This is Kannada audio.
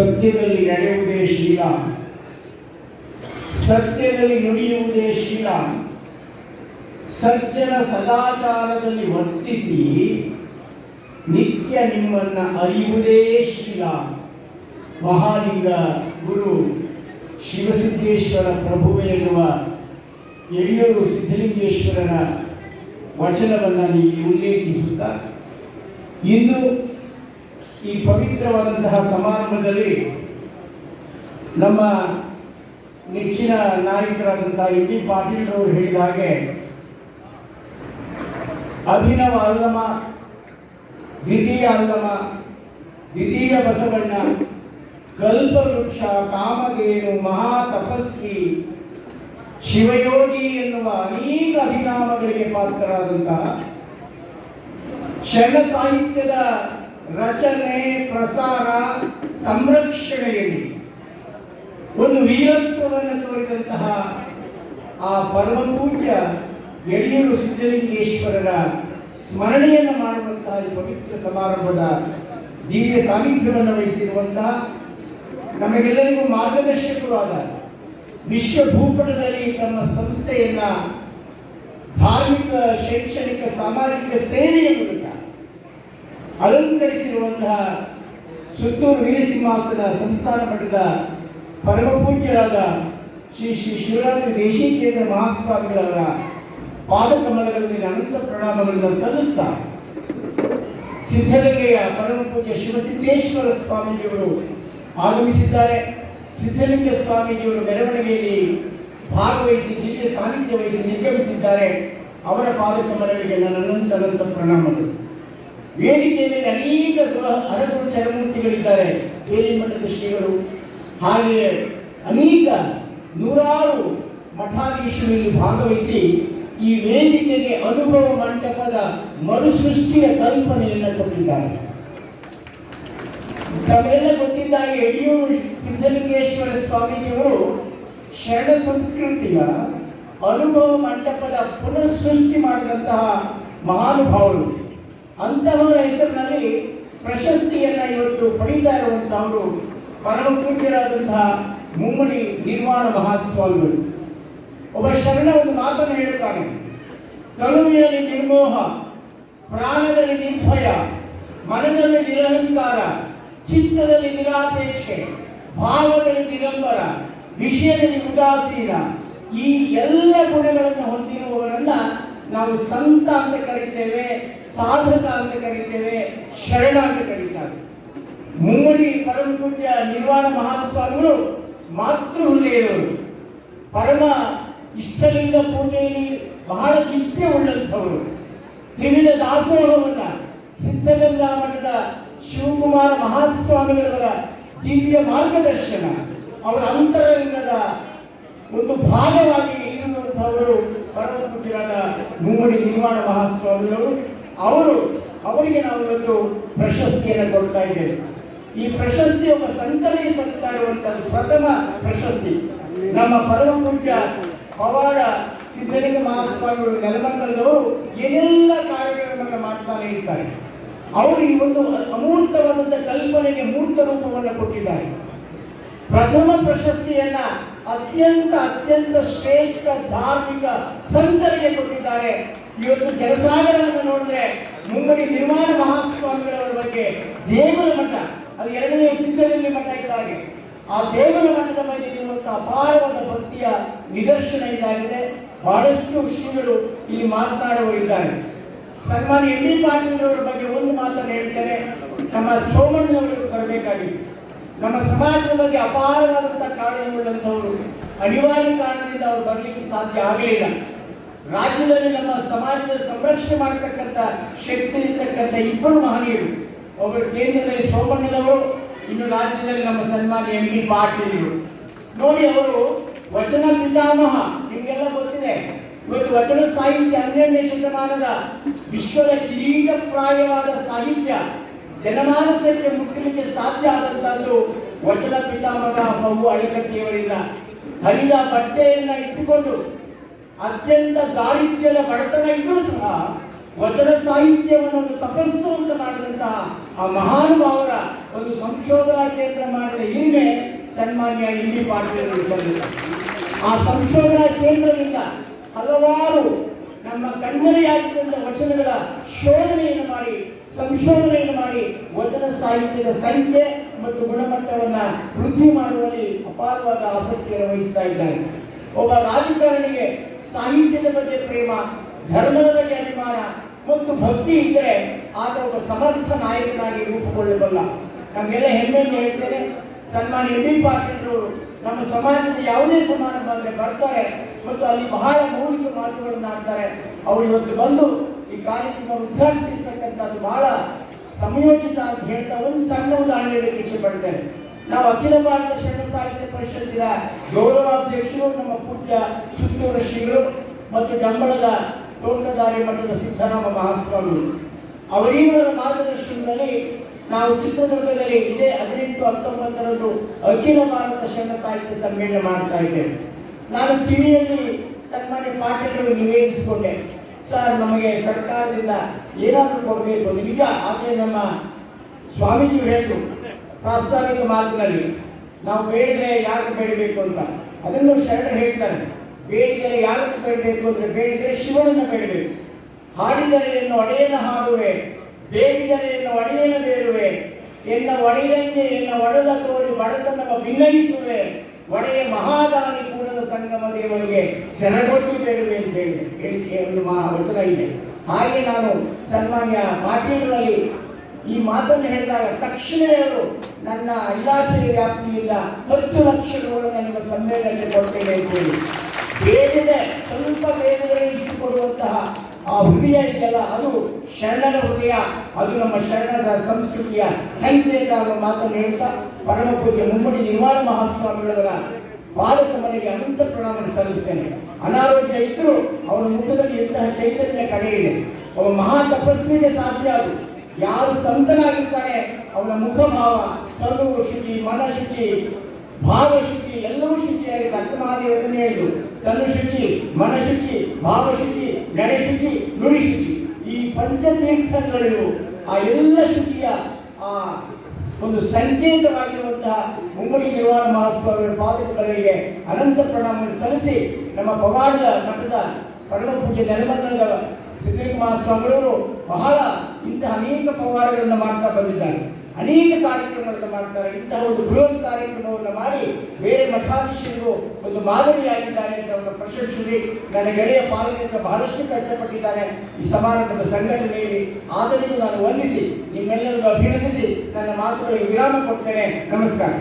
ಸತ್ಯದಲ್ಲಿ ನಡೆಯುವುದೇ ಶ್ರೀರಾಮ್ ಸತ್ಯದಲ್ಲಿ ನುಡಿಯುವುದೇ ಶ್ರೀರಾಮ್ ಸಜ್ಜನ ಸದಾಚಾರದಲ್ಲಿ ವರ್ತಿಸಿ ನಿತ್ಯ ನಿಮ್ಮನ್ನ ಅರಿಯುವುದೇ ಶ್ರೀರಾಮ್ ಮಹಾಲಿಂಗ ಗುರು ಶಿವಸಿದ್ದೇಶ್ವರ ಪ್ರಭುವೆ ಎನ್ನುವ ಯಡಿಯೂರು ಸಿದ್ಧಲಿಂಗೇಶ್ವರನ ವಚನವನ್ನು ನೀವು ಉಲ್ಲೇಖಿಸುತ್ತಾ, ಇಂದು ಈ ಪವಿತ್ರವಾದಂತಹ ಸಮಾರಂಭದಲ್ಲಿ ನಮ್ಮ ನೆಚ್ಚಿನ ನಾಯಕರಾದಂತಹ ಎಂ ಬಿ ಪಾಟೀಲ್ ಅವರು ಹೇಳಿದ ಹಾಗೆ, ಅಭಿನವ ಅಲ್ಲಮ ದ್ವಿತೀಯ ಅಲ್ಲಮ ದ್ವಿತೀಯ ಬಸವಣ್ಣ, ಕಲ್ಪವೃಕ್ಷ, ಕಾಮಧೇನು ಮಹಾ ತಪಸ್ವಿ ಶಿವಯೋಗಿ ಎನ್ನುವ ಅನೇಕ ಅಭಿನಾಮಗಳಿಗೆ ಪಾತ್ರರಾದಂತಹ ಶರಣ ಸಾಹಿತ್ಯದ ರಚನೆ, ಪ್ರಸಾರ, ಸಂರಕ್ಷಣೆಯಲ್ಲಿ ಒಂದು ವೀರತ್ವವನ್ನು ತೋರಿದಂತಹ ಆ ಪರಮಪೂಜ್ಯ ಯಡಿಯೂರು ಸಿದ್ಧಲಿಂಗೇಶ್ವರರ ಸ್ಮರಣೆಯನ್ನು ಮಾಡುವಂತಹ ಈ ಪವಿತ್ರ ಸಮಾರಂಭದ ದಿವ್ಯ ಸಾನ್ನಿಧ್ಯವನ್ನು ವಹಿಸಿರುವಂತಹ ನಮಗೆಲ್ಲರಿಗೂ ಮಾರ್ಗದರ್ಶಕರಾದ ವಿಶ್ವ ಭೂಪಟದಲ್ಲಿ ತಮ್ಮ ಸಂಸ್ಥೆಯನ್ನ ಧಾರ್ಮಿಕ, ಶೈಕ್ಷಣಿಕ, ಸಾಮಾಜಿಕ ಸೇವೆಯ ಅಲಂಕರಿಸಿರುವಂತಹ ಸುತ್ತೂರು ವೀರಸಿಂಹಾಸನ ಸಂಸ್ಥಾನ ಮಠದ ಪರಮಪೂಜ್ಯರಾದ ಶ್ರೀ ಶ್ರೀ ಶಿವರಾತ್ರಿ ದೇಶೀಕೇಂದ್ರ ಮಹಾಸ್ವಾಮಿಗಳವರ ಪಾದಕಮಲಗಳಲ್ಲಿ ಅನಂತ ಪ್ರಣಾಮಗಳನ್ನು ಸಲ್ಲಿಸ್ತಾ ಸಿದ್ಧಲಿಂಗಯ್ಯ ಪರಮಪೂಜ್ಯ ಶಿವಸಿದ್ದೇಶ್ವರ ಸ್ವಾಮೀಜಿಯವರು ಆಗಮಿಸಿದ್ದಾರೆ. ಸಿದ್ಧಲಿಂಗ ಸ್ವಾಮೀಜಿಯವರು ಮೆರವಣಿಗೆಯಲ್ಲಿ ಭಾಗವಹಿಸಿ ದಿವ್ಯ ಸಾನ್ನಿಧ್ಯ ವಹಿಸಿ ನಿರ್ಗಮಿಸಿದ್ದಾರೆ. ಅವರ ಪಾದಕಮಲಗಳಿಗೆ ನನ್ನ ಅನಂತ ಅನಂತ ಪ್ರಣಾಮಗಳು. ವೇದಿಕೆಯಲ್ಲಿ ಅನೇಕ ಗುರು- ಹರಗುರು ಚರಮೂರ್ತಿಗಳಿದ್ದಾರೆ. ಬೇಲಿ ಮಠದ ಶ್ರೀಗಳು. ಹಾಗೆಯೇ ಅನೇಕ ನೂರಾರು ಮಠಾಧೀಶರಲ್ಲಿ ಭಾಗವಹಿಸಿ ಈ ವೇದಿಕೆಗೆ ಅನುಭವ ಮಂಟಪದ ಮರುಸೃಷ್ಟಿಯ ಕಲ್ಪನೆಯನ್ನು ಕೊಟ್ಟಿದ್ದಾರೆ. ತಮ್ಮೆಲ್ಲ ಗೊತ್ತಿದ್ದಾಗ ಯಡಿಯೂರು ಸಿದ್ಧಲಿಂಗೇಶ್ವರ ಸ್ವಾಮೀಜಿಯವರು ಶರಣ ಸಂಸ್ಕೃತಿಯ ಅನುಭವ ಮಂಟಪದ ಪುನರ್ ಸೃಷ್ಟಿ ಮಾಡಿದಂತಹ ಮಹಾನುಭಾವರು. ಅಂತಹವರ ಹೆಸರಿನಲ್ಲಿ ಪ್ರಶಸ್ತಿಯನ್ನ ಇವತ್ತು ಪಡೀತಾ ಇರುವಂತಹವರು ಪರಮ ಪೂಜ್ಯರಾದಂತಹ ಮುಮ್ಮಡಿ ನಿರ್ವಾಣ ಮಹಾಸ್ವಾಮಿಗಳು. ಒಬ್ಬ ಶರಣ ಒಂದು ಮಾತನ್ನು ಹೇಳುತ್ತಾನೆ. ಕಲುವಿನಲ್ಲಿ ನಿರ್ಮೋಹ, ಪ್ರಾಣದಲ್ಲಿ ನಿರ್ಭಯ, ಮನದಲ್ಲಿ ನಿರಹಂಕಾರ, ಚಿತ್ತದಲ್ಲಿ ನಿರಾಪೇಕ್ಷೆ, ಭಾವದಲ್ಲಿ ನಿರಂಬರ ವಿಷಯದಲ್ಲಿ ಉದಾಸೀನ, ಈ ಎಲ್ಲ ಗುಣಗಳನ್ನು ಹೊಂದಿರುವವರನ್ನ ನಾವು ಸಂತ ಅಂತ ಕರೀತೇವೆ. ಸಾಧಕ ಅಂತ ಕರೀತೇವೆ ಶರಣ ಅಂತ ಕರೀತಾರೆ. ಮುಮ್ಮಡಿ ಪರಮ ಪೂಜ್ಯ ನಿರ್ವಾಣ ಮಹಾಸ್ವಾಮಿಗಳು ಮಾತೃ ಹೃದಯದವರು ಪರಮ ಇಷ್ಟಲಿಂಗ ಪೂಜೆಯಲ್ಲಿ ಬಹಳ ನಿಷ್ಠೆ ಉಳ್ಳಂಥವರು ತ್ರಿವಿಧ ದಾಸೋಹವನ್ನ ಸಿದ್ಧಗಂಗಾ ಮಠದ ಶಿವಕುಮಾರ ಮಹಾಸ್ವಾಮಿಗಳವರ ದಿವ್ಯ ಮಾರ್ಗದರ್ಶನ, ಅವರ ಅಂತರಂಗದ ಒಂದು ಭಾಗವಾಗಿ ಇರುವಂತಹವರು ಪರಮ ಪೂಜ್ಯರಾದ ಮುಮ್ಮಡಿ ನಿರ್ವಾಣ ಮಹಾಸ್ವಾಮಿಗಳು. ಅವರು, ಅವರಿಗೆ ನಾವು ಇವತ್ತು ಪ್ರಶಸ್ತಿಯನ್ನು ಕೊಡ್ತಾ ಇದ್ದೇವೆ. ಈ ಪ್ರಶಸ್ತಿ ಒಬ್ಬ ಸಂತನಿಗೆ ಸತ್ತಾ ಇರುವಂತದ್ದು ಪ್ರಥಮ ಪ್ರಶಸ್ತಿ. ನಮ್ಮ ಪರಮ ಪೂಜ್ಯ ಪವಾಡ ಸಿದ್ಧಲಿಂಗ ಮಹಾಸ್ವಾಮಿಗಳು ನೆಲಮಂಗಲದವರು ಏನೆಲ್ಲ ಕಾರ್ಯಗಳನ್ನು ಮಾಡ್ತಾನೆ ಇರ್ತಾರೆ ಅವರು ಈ ಒಂದು ಅಮೂರ್ತವಾದಂಥ ಕಲ್ಪನೆಗೆ ಮೂರ್ತ ರೂಪವನ್ನು ಕೊಟ್ಟಿದ್ದಾರೆ. ಪ್ರಥಮ ಪ್ರಶಸ್ತಿಯನ್ನ ಅತ್ಯಂತ ಅತ್ಯಂತ ಶ್ರೇಷ್ಠ ಧಾರ್ಮಿಕ ಸಂತರಿಗೆ ಕೊಟ್ಟಿದ್ದಾರೆ. ಇವತ್ತು ಜನಸಾಗರವನ್ನು ನೋಡಿದ್ರೆ ಮುಂಬಡಿ ನಿರ್ಮಾಣ ಮಹಾಸ್ವಾಮಿಗಳವರ ಬಗ್ಗೆ ದೇಗುಲ ಮಠ, ಅದು ಎರಡನೇ ಸಿದ್ಧಲಿಂಗ ಮಠ ಇದ್ದಾಗೆ ಆ ದೇಗುಲ ಮಠದ ಮೇಲೆ ಇರುವಂತಹ ಅಪಾರವಾದ ಭಕ್ತಿಯ ನಿದರ್ಶನ ಇದಾಗಿದೆ. ಬಹಳಷ್ಟು ಶ್ರೀಗಳು ಇಲ್ಲಿ ಮಾತನಾಡುವರಿದ್ದಾರೆ ಸನ್ಮಾನ್ಯ ಎಂ ಬಿ ಪಾಟೀಲ್ ಅವರ ಬಗ್ಗೆ ಒಂದು ಮಾತನ್ನು ಹೇಳ್ತೇನೆ. ನಮ್ಮ ಸೋಮಣ್ಣನವರು ಬರಬೇಕಾಗಿತ್ತು ನಮ್ಮ ಸಮಾಜದಲ್ಲಿ ಅಪಾರವಾದಂತಹ ಕಾರಣಗಳಂತವರು ಅನಿವಾರ್ಯ ಕಾರಣದಿಂದ ಅವರು ಬರಲಿಕ್ಕೆ ಸಾಧ್ಯ ಆಗಲಿಲ್ಲ. ರಾಜ್ಯದಲ್ಲಿ ನಮ್ಮ ಸಮಾಜದ ಸಂರಕ್ಷಣೆ ಮಾಡತಕ್ಕಂಥ ಶಕ್ತಿ ಇರ್ತಕ್ಕಂಥ ಇಬ್ಬರು ಮಹನೀಯರು, ಒಬ್ಬರು ಕೇಂದ್ರದಲ್ಲಿ ಸೋಮಣ್ಣನವರು, ಇನ್ನು ರಾಜ್ಯದಲ್ಲಿ ನಮ್ಮ ಸನ್ಮಾನ್ಯ ಎಂ ಬಿ ಪಾಟೀಲ್ ನೋಡಿ ಅವರು ವಚನ ಪಿತಾಮಹ, ನಿಮಗೆಲ್ಲ ಗೊತ್ತಿದೆ. ಇವತ್ತು ವಚನ ಸಾಹಿತ್ಯ ಹನ್ನೆರಡನೇ ಶತಮಾನದ ವಿಶ್ವದ ಕಿರೀಟಪ್ರಾಯವಾದ ಸಾಹಿತ್ಯ. ಜನಮಾನಸಕ್ಕೆ ಮುಟ್ಟಲಿಕ್ಕೆ ಸಾಧ್ಯ ಆದಂತಹದ್ದು ವಚನ ಪಿತಾಮಹ ಬಹು ಅಳಕಟ್ಟಿಯವರಿಂದ ಹರಿದ ಬಟ್ಟೆಯನ್ನ ಇಟ್ಟುಕೊಂಡು ಅತ್ಯಂತ ದಾರಿದ್ರ್ಯದ ಬಡತನ ಇದ್ದರೂ ಸಹ ವಚನ ಸಾಹಿತ್ಯವನ್ನು ಒಂದು ತಪಸ್ಸು ಅಂತ ಮಾಡಿದಂತಹ ಆ ಮಹಾನುಭಾವರ ಒಂದು ಸಂಶೋಧನಾ ಕೇಂದ್ರ ಮಾಡಿದ ಹಿರಿಮೆ ಸನ್ಮಾನ್ಯ ಇಲ್ಲಿ ಪಾಟೀಲ್ ಆ ಸಂಶೋಧನಾ ಕೇಂದ್ರದಿಂದ ಹಲವಾರು ನಮ್ಮ ಕಣ್ಮರೆಯಾಗಿದ್ದಂಥ ವಚನಗಳ ಶೋಧನೆಯನ್ನು ಮಾಡಿ ಸಂಶೋಧನೆಯನ್ನು ಮಾಡಿ ವಚನ ಸಾಹಿತ್ಯದ ಸಂಖ್ಯೆ ಮತ್ತು ಗುಣಮಟ್ಟವನ್ನು ವೃದ್ಧಿ ಮಾಡುವಲ್ಲಿ ಅಪಾರವಾದ ಆಸಕ್ತಿಯನ್ನು ವಹಿಸ್ತಾ ಇದ್ದಾರೆ. ಒಬ್ಬ ರಾಜಕಾರಣಿಗೆ ಸಾಹಿತ್ಯದ ಬಗ್ಗೆ ಪ್ರೇಮ, ಧರ್ಮದ ಬಗ್ಗೆ ಅಭಿಮಾನ ಮತ್ತು ಭಕ್ತಿ ಇದ್ದರೆ ಆತ ಒಬ್ಬ ಸಮರ್ಥ ನಾಯಕನಾಗಿ ರೂಪುಗೊಳ್ಳಬಲ್ಲ. ನಮಗೆಲ್ಲ ಹೆಮ್ಮೆಯನ್ನು ಹೇಳ್ತೇನೆ. ಸನ್ಮಾನ್ಯ ಎಂ ಬಿ ಪಾಟೀಲ್ರು ನಮ್ಮ ಸಮಾಜದ ಯಾವುದೇ ಸಮಾರಂಭ ಅಂದ್ರೆ ಬರ್ತಾರೆ ಮತ್ತು ಅಲ್ಲಿ ಬಹಳ ಮೌಲಿಕ ಮಾತುಗಳನ್ನು ಆಡ್ತಾರೆ ಅವರು ಇವತ್ತು ಬಂದು ಈ ಕಾರ್ಯಕ್ರಮ ಉದ್ಘಾಟಿಸಿರ್ತಕ್ಕಂಥದ್ದು ಬಹಳ ಸಮಯೋಚಿತ ಅಂತ ಹೇಳ್ತಾ ಒಂದು ಸಣ್ಣ ಉದಾಹರಣೆ ಇಚ್ಛೆ ಪಡ್ತೇನೆ. ನಾವು ಅಖಿಲ ಭಾರತ ಶರಣ ಸಾಹಿತ್ಯ ಪರಿಷತ್ತಿನ ಗೌರವಾಧ್ಯಕ್ಷರು, ನಮ್ಮ ಪೂಜ್ಯ ಸುತ್ತೂರು ಶ್ರೀಗಳು ಮತ್ತು ಡಂಬಳದ ತೋಟದಾರಿ ಮಠದ ಸಿದ್ದರಾಮ ಮಹಾಸ್ವಾಮಿ. ಅವರೀವರ ಮಾರ್ಗದರ್ಶನದಲ್ಲಿ ನಾವು ಚಿತ್ರದುರ್ಗದಲ್ಲಿ ಇದೇ ಹದಿನೆಂಟು ಹತ್ತೊಂಬತ್ತರಂದು ಅಖಿಲ ಭಾರತ ಶರಣ ಸಾಹಿತ್ಯ ಸಮ್ಮೇಳನ ಮಾಡ್ತಾ ಇದ್ದೇವೆ. ನಾನು ಟಿವಿಯಲ್ಲಿ ಸನ್ಮಾನ್ಯ ಪಾಠಗಳು ನಿವೇದಿಸಿಕೊಂಡೆ. ಸರ್ ನಮಗೆ, ಸರ್ಕಾರದಿಂದ ಏನಾದರೂ ಕೊಡಬೇಕು. ನಿಜ. ಆದರೆ ನಮ್ಮ ಸ್ವಾಮೀಜಿ ಹೇಳಿದ್ರು, ಪ್ರಾಸ್ತಾವಿಕ ಮಾತಿನಲ್ಲಿ ನಾವು ಬೇಡಿದ್ರೆ ಯಾರು ಬೇಡಬೇಕು ಅಂತ. ಅದನ್ನು ಶರಣ ಹೇಳ್ತಾರೆ. ಬೇಡಿದರೆ ಯಾಕೆ ಬೇಡಬೇಕು ಅಂದರೆ ಬೇಡಿದರೆ ಶಿವನನ್ನು ಬೇಡಬೇಕು. ಹಾಡಿದರೆ ಎನ್ನು ಒಡೆಯನ ಹಾಡುವೆ, ಬೇಡಿದರೆ ಎನ್ನು ಒಡೆಯನ ಬೇಡುವೆ, ಎನ್ನ ಒಡೆಯಂಗೆ ಎನ್ನ ಒಡೆದ ತೋರಿ ಬಡತನ ಭಿನ್ನಯಿಸುವೆ ಒಡೆಯ ಮಹಾದಾನಿ ಸಂಗಮ ದೇವರಿಗೆ ಸೆರಗೊಟ್ಟು ಬೇಡುವೆ ಅಂತ ಹೇಳಿ, ಹೇಳಿಕೆ ಒಂದು ಮಾ ವಚನ ಇದೆ. ಹಾಗೆ ನಾನು ಸನ್ಮಾನ್ಯ ಪಾಟೀಲರಲ್ಲಿ ಈ ಮಾತನ್ನು ಹೇಳಿದಾಗ ತಕ್ಷಣ ಅವರು ನನ್ನ ಇಲಾಖೆಯ ವ್ಯಾಪ್ತಿಯಿಂದ ಹತ್ತು ಲಕ್ಷ ರೂಪಾಯಿ ನಿಮ್ಮ ಸಮ್ಮೇಳನಕ್ಕೆ ಕೊಡ್ತೇನೆ ಅಂತ ಹೇಳಿ. ಬೇಗನೆ ಸ್ವಲ್ಪ ಬೇಗನೆ ಇಷ್ಟು ಕೊಡುವಂತಹ ಆ ಹೃದಯ ಇದೆಯಲ್ಲ, ಅದು ಶರಣರ ಹೃದಯ ಅದು ನಮ್ಮ ಶರಣರ ಸಂಸ್ಕೃತಿಯ ಸಂಕೇತ ಅನ್ನೋ ಮಾತನ್ನು ಹೇಳ್ತಾ ಪರಮ ಪೂಜ್ಯ ಮುಮ್ಮಡಿ ನಿರ್ವಾಣ ಮಹಾಸ್ವಾಮಿಗಳ ಪಾದಕ ಮನೆಗೆ ಅನಂತ ಪ್ರಣಾಮವನ್ನು ಸಲ್ಲಿಸ್ತೇನೆ. ಅನಾರೋಗ್ಯ ಇದ್ದರೂ ಅವರ ಮುಖದಲ್ಲಿ ಎಂತಹ ಚೈತನ್ಯ ಕಡೆ ಇದೆ ಒಬ್ಬ ಮಹಾ ತಪಸ್ಸಿಗೆ ಸಾಧ್ಯ ಅದು. ಯಾರು ಸಂತನಾಗಿರ್ತಾನೆ, ಅವನ ಮುಖಭಾವ ಕಲ್ಲು ಶುಚಿ, ಮನ ಶುಚಿ, ಭಾವ ಶುಚಿ, ಎಲ್ಲವೂ ಶುಚಿಯಾಗಿದೆ ಅಕ್ಕಮಹಾದೇವರನ್ನು ಹೇಳಿದ್ರು ತನು ಶುಚಿ, ಮನ ಶುಚಿ, ಭಾವ ಶುಚಿ ನಡೆ ಶುಚಿ, ನುಡಿ ಶುಚಿ. ಈ ಪಂಚತೀರ್ಥಗಳು ಆ ಎಲ್ಲ ಶುಚಿಯ ಆ ಒಂದು ಸಂಕೇತವಾಗಿರುವಂತಹ ಮುಂಬಳಿ ನಿರ್ವಾಣ ಮಹೋತ್ಸವ ಪಾದಕಗಳಿಗೆ ಅನಂತ ಪ್ರಣಾಮವನ್ನು ಸಲ್ಲಿಸಿ ನಮ್ಮ ಪವಾಡದ ಮಠದ ಪರಮ ಪೂಜೆ ನೆಲಮಂಗಲದ ಸಿದ್ದಲಿಂಗ ಸ್ವಾಮಿಗಳು ಬಹಳ ಇಂತಹ ಅನೇಕ ಪವಾಡಗಳನ್ನು ಮಾಡ್ತಾ ಬಂದಿದ್ದಾರೆ. ಅನೇಕ ಕಾರ್ಯಕ್ರಮಗಳನ್ನು ಮಾಡ್ತಾರೆ. ಇಂತಹ ಒಂದು ಬೃಹತ್ ಕಾರ್ಯಕ್ರಮವನ್ನು ಮಾಡಿ ಬೇರೆ ಮಠಾಧೀಶರು ಒಂದು ಮಾದರಿಯಾಗಿದ್ದಾರೆ ಅಂತ ಅವರನ್ನು ಪ್ರಶಂಸಿಸಿ ನನ್ನ ಗೆಳೆಯ ಪಾಲಕರು ಬಹಳಷ್ಟು ಕಷ್ಟಪಟ್ಟಿದ್ದಾರೆ ಈ ಸಮಾರಂಭದ ಸಂಘಟನೆಯಲ್ಲಿ ಆದರೂ ನಾನು ವಂದಿಸಿ ನಿಮ್ಮೆಲ್ಲರನ್ನು ಅಭಿನಂದಿಸಿ ನನ್ನ ಮಾತುಗಳಿಗೆ ವಿರಾಮ ಕೊಡ್ತೇನೆ. ನಮಸ್ಕಾರ.